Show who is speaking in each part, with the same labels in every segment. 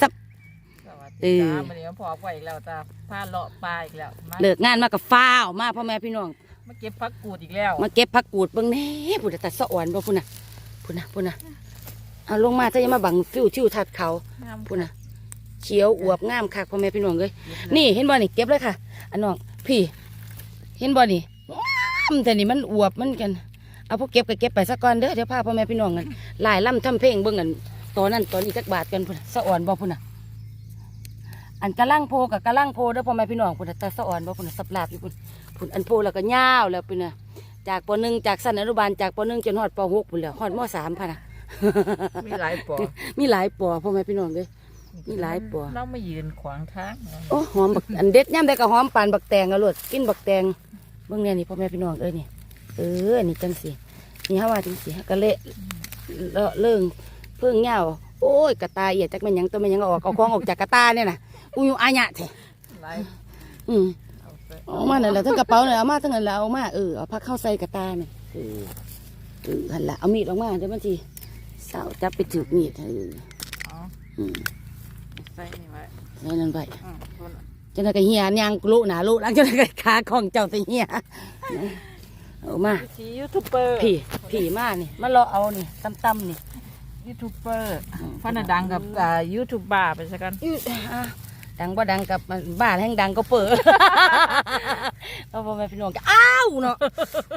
Speaker 1: ซับ
Speaker 2: สวัส
Speaker 1: เอ
Speaker 2: ดี
Speaker 1: อ
Speaker 2: จ้าวันนี้มาพอไปอีกแล้วจ้าพาเลาะปลาอีกแล้วมา
Speaker 1: เลิกงานมากับฟ้าวมาพ่อแม่พี่น้อง
Speaker 2: มาเก็บพักกูดอีกแล้ว
Speaker 1: มาเก็บผักกูดเบิ่งแหน่พุ่นน่ะตัดสะอ่อนบ่พุ่นน่ะพุ่นน่ะพุ่นน่ะเอาลงมาถ้าอย่ามาบังฟิวชิวทัดเขา
Speaker 2: งาม
Speaker 1: พุ่นน่ะเขียวอวบงามคักพ่อแม่พี่น้องเอ้ยนี่เห็นบ่นี่เก็บเลยค่ะอันน้องพี่ เห็นบ่นี่งามแต่นี่มันอวบมันกัน เอาพวกเก็บก็เก็บไปซะก่อนเด้อเดี๋ยวพาพ่อแม่พี่น้องกันหลายล่ำทำเพลงเบิ่งกัน ตอนนั้นตอนนี้จักบาทกันพุ่นน่ะสะอ่อนบ่พุ่นน่ะอันกะลังโพกับกะลังโพเด้อพ่อแม่พี่น้องพุ่นน่ะแต่สะอ่อนบ่พุ่นน่ะสับลาบอยู่พุ่นพุ่นอันโพแล้วก็ยาวแล้วพุ่นน่ะจากปหนึ่งจากสั้นอนุบาลจากปหนึ่งจนฮอดปหกพุ่นแล้วฮอดมสามพะนะ
Speaker 2: มีหลายปอ
Speaker 1: มีหลายปอพ่อแม่พี่น้องเด้ยมีหลายปอ
Speaker 2: เราไม่ยืนขวางทาง
Speaker 1: โอ้หอมบักอันเด็ดย่ำได้ก็หอมปานบักแตงอะโลดกินบักแตงเบิ่งแน่นี่พ่อแม่พี่น้องเอ้ยนี่เออนี่จังสินี่ฮาว่าจังสิฮะกะเละเลอะเลิ่ง เพิ่งเงาโอ้ยกระตาเอียดจักแม่นยังตัวแม่นยังออกเอาของออกจากกระตาเนี่ยนะอุยอาญะแท้
Speaker 2: หลาย
Speaker 1: อืม
Speaker 2: เอาไป
Speaker 1: เอามานั่นแหละทั้งกระเป๋าเนี่ยเอามาทั้งนั้นแหละเอามาเออเอาพักเข้าใส่กระตาเนี่ยเออเออหันละเอามีดออกมาเดี๋ยวมันทีสาวจับไปถือมีดเออ
Speaker 2: อ๋อ
Speaker 1: อืม
Speaker 2: ใส่นี่ไว้
Speaker 1: ใส่นั่นไป
Speaker 2: อืมพุ่น
Speaker 1: จังนั้นก็เฮียยางลุหนาลุหลังจังนั้นก็ขาของเจ้าสิเฮียเอามา
Speaker 2: ผียูทูบเบอร์
Speaker 1: พี่พี่มานี่มาเลาะเอานี่ตั้มๆนี่
Speaker 2: ยูทูบเบอร์พันธุ์ดังกับอ่ายูทูบบาร์ไปสักกัน
Speaker 1: อื้ออะดังบ่ดังกับมันบ้านแห่งดังก็เปิดเอาพ่อแม่พี่น้องก็อ้าวเนาะ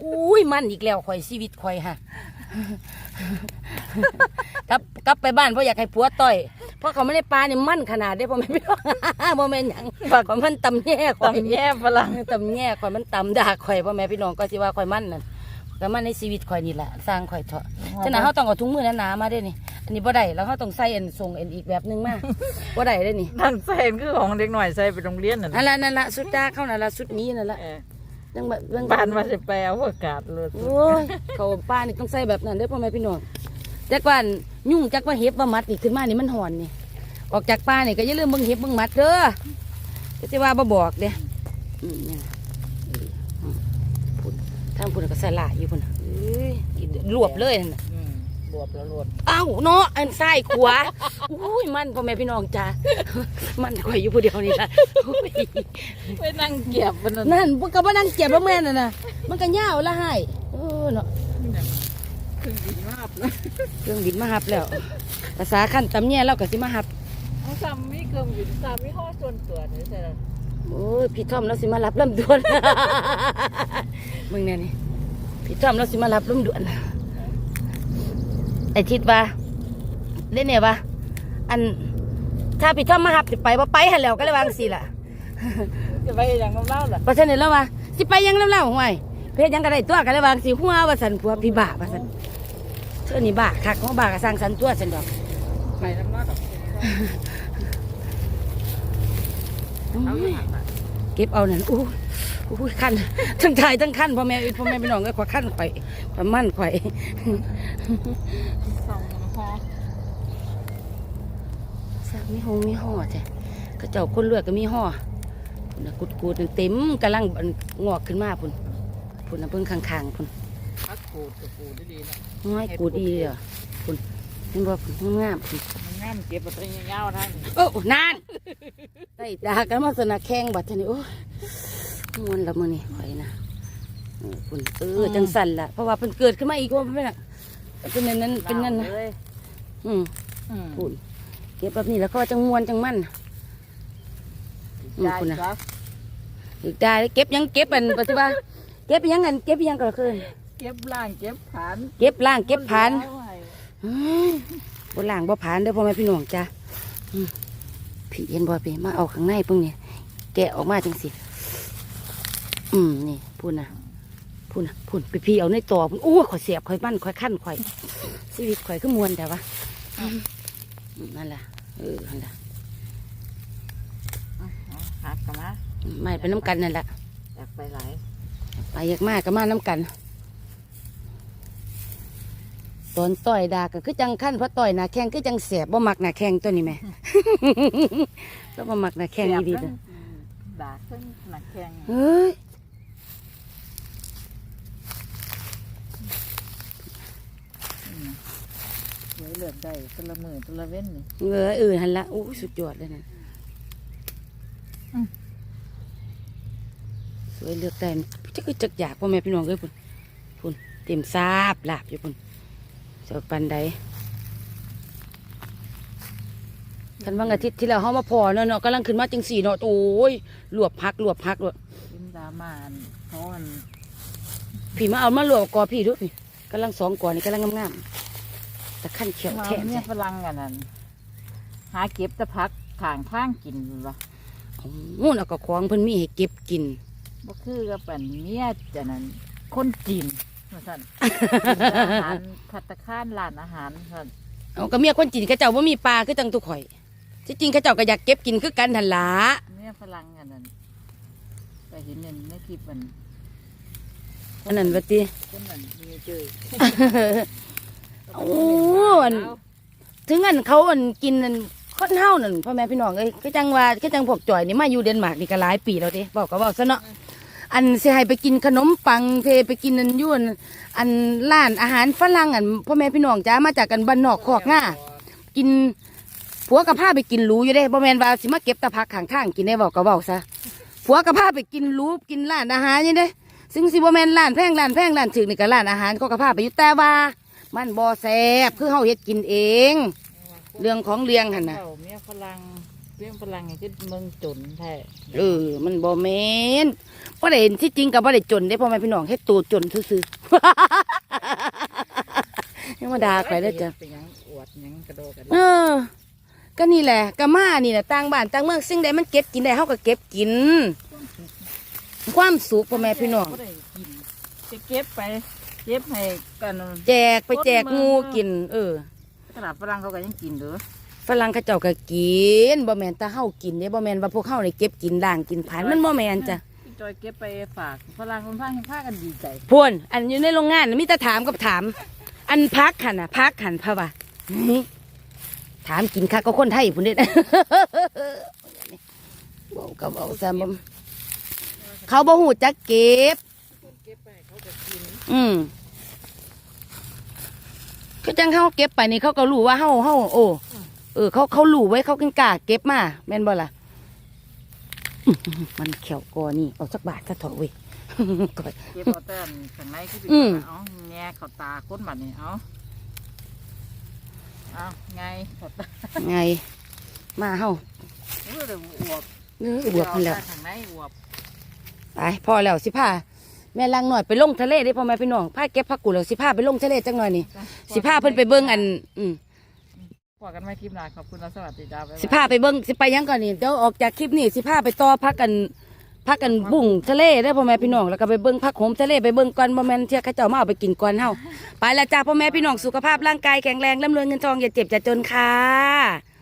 Speaker 1: อุ้ยมันอีกแล้วข่อยชีวิตข่อยฮะกลับกลับไปบ้านเพราะอยากให้ผัวต่อย เพราะเขาไม่ได้ปลานี่มันขนาดได้พ่อแม่พี่น้องพ่อแม่นหยังข่อยมันตำแย่ข่อย
Speaker 2: ตำแย่ฝรั่ง
Speaker 1: ตำแย่ข่อยมันตำด่าข่อยพ่อแม่พี่น้องก็สิว่าข่อยมันนั่น ก็มันในชีวิตข่อยนี่แหละสร้างข่อยเถอะฉะนั้นเขาต้องเอาถุงมือหนาๆมาเด้นี่อันนี้บ่ได้แล้วเขาต้องใส่อันส่งอันอีกแบบหนึงมาบ่ได้เด้นี่
Speaker 2: นั่นใส่คือของเด็กหน่อยใส่ไปโรงเรียนน่ะ
Speaker 1: อัน
Speaker 2: นะ
Speaker 1: ละนั่นละสุดจ้าเข้านั่นละสุดนี้นั่นละ
Speaker 2: เออ
Speaker 1: ยังแบบเรื่อง
Speaker 2: บ้านมาจะแปลเอาอากาศเลย
Speaker 1: โอ้ยเขาป้านี่ต้องใส่แบบนั้นเด้อพ่อแม่พี่น้องจักว่ายุ่งจักว่าเห็บว่ามัดนี่ขึ้นมานี่มันหอนนี่ออกจากป้านี่ก็อย่าลืมเบิ่งเห็บเบิ่งมัดเด้อก็สิว่าบ่บอกเด้อืมนี่นะอืมพุ่น ทางพุ่นก็ใส่หลายอยู่พุ่นน่ะเอ้ยรวบเลยนั่นน่ะ
Speaker 2: อืมรวบแล้วรวบ
Speaker 1: เอ้าเนาะอันซ้ายขวาอุ้ยมันพ่อแม่พี่น้องจ้ามันข่อยอยู่ผู้เดียวนี่ล่ะโอ้ย
Speaker 2: ไปนั่งเก็บมันนั่น
Speaker 1: นั่นพวกก็มานั่งเจ็บแล้วแม่น่ะนะมันก็ย่าวละให้เออเนาะ
Speaker 2: คือดีมากเลย
Speaker 1: เครื่องบินมาหับแล้วภาษาขั้นตำแย่เราก็สิมาหับ
Speaker 2: เอาซ้ำมีเครื่องบินซ้ำมีห้อส่วนตัวนี่ใช่ไหม
Speaker 1: โอ้ยพี่ทอมเราสิมารับลำดวนมึงเนี่ยนี่พี่ทอมเราสิมารับลำดวนไอทิดว่าเล่นเนี่ยว่าอันถ้าพี่ทอมมาหับสิไปว่าไปหันแล้วก็เลยวาจั่งสิล่ะ
Speaker 2: จะไปอย่างน้ำเล่าล่ะ
Speaker 1: เพราะฉะนั้นแล้วว่าสิไปยังเล่าๆห่วยเพศยังก็ได้ตัวก็เลยวาจั่งสิหัวว่าสันผัวพี่บ้าว่าสันเชื่อนี่บ้าคักของบ้าก็สร้างสันตัวสันดอก
Speaker 2: ไปน้ำเล่าดอก เอาอยู่หั่นน่ะ
Speaker 1: เก็บเอานั่นอู้อู้ขั้นทั้งชายทั้งขั้นพ่อแม่พ่อแม่พี่น้องก็ขอขั้นข่อยข่อยมั่นข่อย
Speaker 2: สองห้อ
Speaker 1: สักมีหงมีห่อจ้ะกระเจ้าคนเลือดก็มีห่อพุ่นน่ะกุดกูดๆเต็มกำลังอันงอกขึ้นมาพุ่นพุ่นน่ะเพิ่งข้างๆพุ่น
Speaker 2: พักกูดกับกูดดีๆนะ
Speaker 1: น้อยกูดีอะพุ่น เห็นบ่พุ่นงามพุ่น
Speaker 2: มันงามเก็บมาตัวเงาๆท่าน
Speaker 1: โอ้นานได้ดากันมาสนะแข้งบัดเท่านี้โอ้ยมวนละมื้อนี้ข่อยนะเออพุ่นเออจังสั่นล่ะเพราะว่าเพิ่นเกิดขึ้นมาอีกว่าเพิ่นน่ะเป็นนั่นนั้นเป็นนั่นนะ
Speaker 2: เลย
Speaker 1: อืม
Speaker 2: อืม
Speaker 1: พุ่นเก็บแบบนี้แล้วก็จังมวนจังมันอืม
Speaker 2: ได้
Speaker 1: คุณน่ะ
Speaker 2: ครับ
Speaker 1: อีกได้เก็บยังเก็บอันปฏิบัติเก็บยังอันเก็บยังก็คืน
Speaker 2: เก็บล่างเก็บผาน
Speaker 1: เก็บล่างเก็บผาน
Speaker 2: เอาไว้
Speaker 1: อืม บนล่างบ่ผานเด้อพ่อแม่พี่น้องจ้ะอืมพี่เห็นบ่พี่มาเอาข้างในเพิ่งเนี่ยแกะออกมาจังสิ อืมนี่พูดนะพูดนะพูดไปพี่เอาในต่อพุ่นโอ้ยข่อยเสียบข่อยมันข่อยขั้นข่อยชีวิตข่อยคือมวนแต่ว่าอืมนั่นแหละเออนั่นแหละ
Speaker 2: เอาเอาหักกันมา
Speaker 1: ไม่เป็นน้ำกันนั่นแหละ
Speaker 2: อยากไปหลาย
Speaker 1: ไปอยากมากก็มาน้ำกัน ตอนต่อยดาก็คือจังขั้นเพราะต่อยหนาแข้งคือจังเสียบบ่มักหนาแข้งตัวนี้แหม่ แล้วบ่มักหนาแข้งดีดี
Speaker 2: เล
Speaker 1: เลยย
Speaker 2: ด่าขึ้นหนักแข้ง
Speaker 1: เฮ้ย
Speaker 2: โอ้เลือกได้แตละมือแตละเว้นนี่
Speaker 1: เออเออหันละโอ้ยสุดยอดเลยนะ
Speaker 2: อืม
Speaker 1: สวยเลือกได้จะคือจักอยากพ่อแม่พี่น้องเอ้ยพุ่นพุ่นเต็มซาบลาบอยู่พุ่นเจ้าปันใดคันบางอาทิตย์ที่แล้วเฮามาพอเนาะเนาะกำลังขึ้นมาจังสี่เนาะโอ้ยลวกพักลวกพักลวก
Speaker 2: กินดามาอันเขาอัน
Speaker 1: พี่มาเอามาลวกกอพี่ดูพี่กำลังสองกอนี่กำลังงามๆแต่ขั้นเขียว
Speaker 2: มา
Speaker 1: แข็ง
Speaker 2: เนี่ยฝรั่งกันนั่นหาเก็บแตะพักข้างข้างกินบ่
Speaker 1: งูนเอาก็ของเพิ่นมีให้เก็บกิน
Speaker 2: บ่คือกับปันเมียจะนั่นคนจีน ว่าซั่นอาหารภัตตาคารร้านอาหารซั่น
Speaker 1: เอาก็เมียคนจีนเขาเจ้าว่ามีปลาคือจังตุข่อยที่จริงเขาเจ้าก็อยากเก็บกินคือกันหันละ
Speaker 2: เมียฝรั่งกันนั่นไปเห็นในในคลิปมัน
Speaker 1: อันนั้นว่าติ
Speaker 2: คนนั้นมีเจอ
Speaker 1: โอ้อันถึงอันเขาอันกินอันคนเฮานั่นพ่อแม่พี่น้องเอ้ยก็จังว่าก็จังพวกจ่อยนี่มาอยู่เดนมาร์กนี่ก็หลายปีแล้วเด้บอกก็บอกซะเนาะ อันเสิให้ไปกินขนมปังเพไปกินอันยวนอันร้านอาหารฝรั่งอันพ่อแม่พี่น้องจ้ามาจากกันบ้านนอกคอกง่ากินผัวกับผ้าไปกินรูอยู่เด้บ่แม่นว่าสิมาเก็บตะพักข้างทางกินได้บอกก็บอกซะผัวกับผ้าไปกินรูกินร้านอาหารนี่เด้ซึ่งสิบ่แม่นร้านแพงร้านแพงร้านถึกนี่ก็ร้านอาหารเขาก็พาไปอยู่แต่ว่า มันบ่แซ่บคือเฮาเฮ็ดกินเอง เรื่องของเลี้ยงหันนะ
Speaker 2: เจ้าเมียฝรั่ง เมียฝรั่งไงที่เมืองจนแท้
Speaker 1: เออ มันบ่แม่นบ่ได้เห็นที่จริงก็บ่ได้จนได้พ่อแม่พี่น้องเฮ็ดตัวจนซื่อๆยังมาด่าใครเด้อจ้ะ
Speaker 2: เป็นหยังอวดหยังกระโดดกัน
Speaker 1: เออก็นี่แหละก็มานี่แหละต่างบ้านต่างเมืองสิ่งใดมันเก็บกินได้เฮาก็เก็บกิน ความสุขพ่อแม่พี่น้อง
Speaker 2: บ่ได้กินจะเก็บไปเก็บให้กัน
Speaker 1: แจกไปแจกงูกิน เออ
Speaker 2: ขนาดฝรั่งเขาก็ยังกินเด้อ
Speaker 1: ฝรั่งเขาเจ้าก็กินบ่แม่นแตาเฮากินเด้บ่แม่นว่าพวกเฮานี่เก็บกินด่างกินผานมันบ่แม่นจ้ะ
Speaker 2: พี่จอยเก็บไปฝากฝรั่งคนพากันพากันดีใจ
Speaker 1: พวนอันอยู่ในโรงงานน่ะมีแต่ถามกับถาม อันพักหันน่ะพักหันพะว่านี่ถามกินคักก็คนไทยพุ่นเด้บอกก็บอกซะบ่เขาบ่ฮู้จักเก็บ
Speaker 2: เก็บไปเขาก็กิน
Speaker 1: อืมก็จังเฮาเก็บไปนี่เขาก็รู้ว่าเฮาเฮาโอ้ เออเขาเขารู้ไว้เขากินกล้าเก็บมาแม่นบ่ล่ะอื้อหือมันเขียวกอนี่เอาสักบาทซะเถอะเว้ยก่อย
Speaker 2: เก็บเอาแต่อันข้างในคือสิ
Speaker 1: อืม
Speaker 2: เอาแง่เขาตาคนบัดนี้เอาเอาไงเขาตา
Speaker 1: ไง มาเฮา
Speaker 2: เออเดี๋ยวอวบ
Speaker 1: เอออวบพุ่นแล้ว
Speaker 2: เอาแต่ข้างในอวบ
Speaker 1: ไปพอแล้วสิพาแม่ลังหน่อยไปลงทะเลได้พ่อแม่พี่น้องพาเก็บผักกูดแล้วสิพาไปลงทะเลจังหน่อยนี่สิพาเพิ่นไปเบิ่งอัน อืม
Speaker 2: พอกันไม่คลิปหน้าขอบคุณและสวัสดีจ้าบ๊ายบาย
Speaker 1: สิพาไปเบิ้งสิไปหยังก่อนนี่เดี๋ยวออกจากคลิปนี่สิพาไปต่อพักกันพักกันบุ่งทะเลได้อพ่อแม่พี่น้องแล้วก็ไปเบิ้งพักโหมทะเลไปเบิ้งก่อนบ่แม่นเที่ยเขาเจ้ามาเอาไปกินก่อนเฮาไปละจ้าพ่อแม่พี่น้องสุขภาพร่างกายแข็งแรงร่ำรวยเงินทองอย่าเจ็บอย่าจนค่ะ